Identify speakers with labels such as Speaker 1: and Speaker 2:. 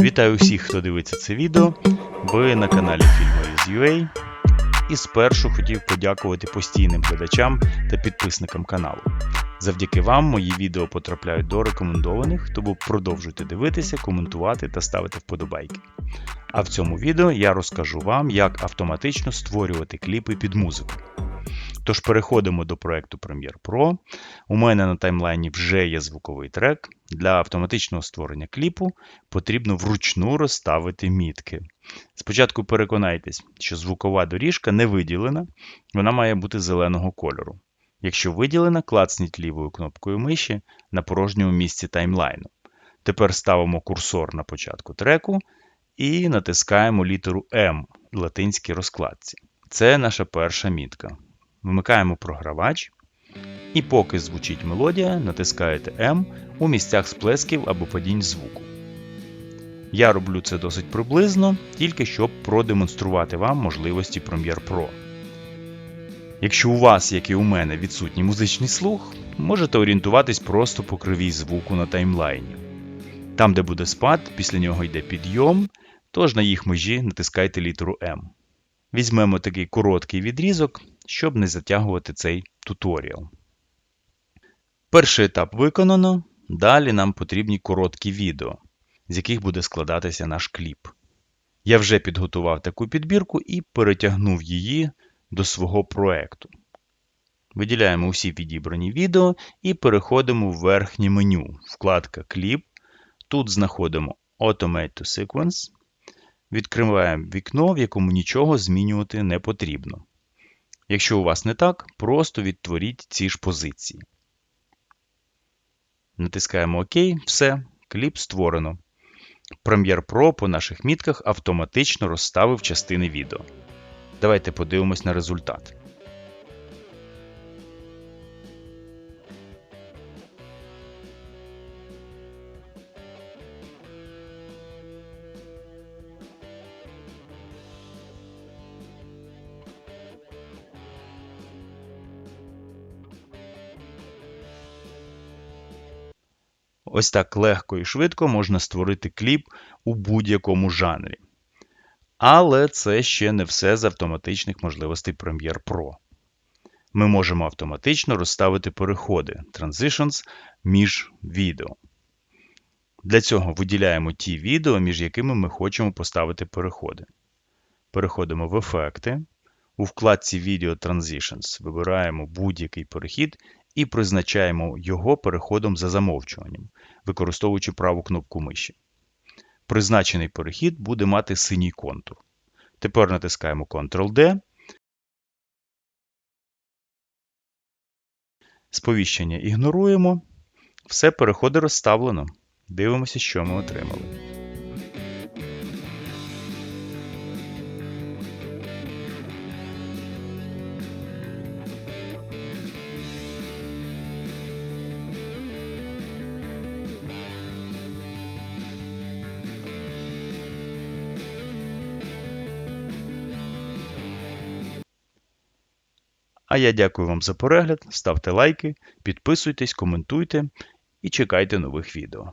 Speaker 1: Вітаю всіх, хто дивиться це відео. Ви на каналі Фільмоїз.ua. І спершу хотів подякувати постійним глядачам та підписникам каналу. Завдяки вам мої відео потрапляють до рекомендованих, тому продовжуйте дивитися, коментувати та ставити вподобайки. А в цьому відео я розкажу вам, як автоматично створювати кліпи під музику. Тож переходимо до проекту Premiere Pro. У мене на таймлайні вже є звуковий трек. Для автоматичного створення кліпу потрібно вручну розставити мітки. Спочатку переконайтесь, що звукова доріжка не виділена, вона має бути зеленого кольору. Якщо виділена, клацніть лівою кнопкою миші на порожньому місці таймлайну. Тепер ставимо курсор на початку треку і натискаємо літеру М в латинській розкладці. Це наша перша мітка. Вмикаємо програвач, і поки звучить мелодія, натискаєте М у місцях сплесків або падінь звуку. Я роблю це досить приблизно, тільки щоб продемонструвати вам можливості Premiere Pro. Якщо у вас, як і у мене, відсутній музичний слух, можете орієнтуватись просто по кривій звуку на таймлайні. Там, де буде спад, після нього йде підйом, тож на їх межі натискайте літеру М. Візьмемо такий короткий відрізок, щоб не затягувати цей туторіал. Перший етап виконано. Далі нам потрібні короткі відео, з яких буде складатися наш кліп. Я вже підготував таку підбірку і перетягнув її до свого проекту. Виділяємо усі відібрані відео і переходимо в верхнє меню, вкладка Кліп. Тут знаходимо Automate to Sequence. Відкриваємо вікно, в якому нічого змінювати не потрібно. Якщо у вас не так, просто відтворіть ці ж позиції. Натискаємо ОК, все, кліп створено. Premiere Pro по наших мітках автоматично розставив частини відео. Давайте подивимось на результат. Ось так легко і швидко можна створити кліп у будь-якому жанрі. Але це ще не все з автоматичних можливостей Premiere Pro. Ми можемо автоматично розставити переходи Transitions між відео. Для цього виділяємо ті відео, між якими ми хочемо поставити переходи. Переходимо в ефекти. У вкладці Video Transitions вибираємо будь-який перехід і призначаємо його переходом за замовчуванням, використовуючи праву кнопку миші. Призначений перехід буде мати синій контур. Тепер натискаємо Ctrl-D. Сповіщення ігноруємо. Все переходи розставлено. Дивимося, що ми отримали. Я дякую вам за перегляд, ставте лайки, підписуйтесь, коментуйте і чекайте нових відео.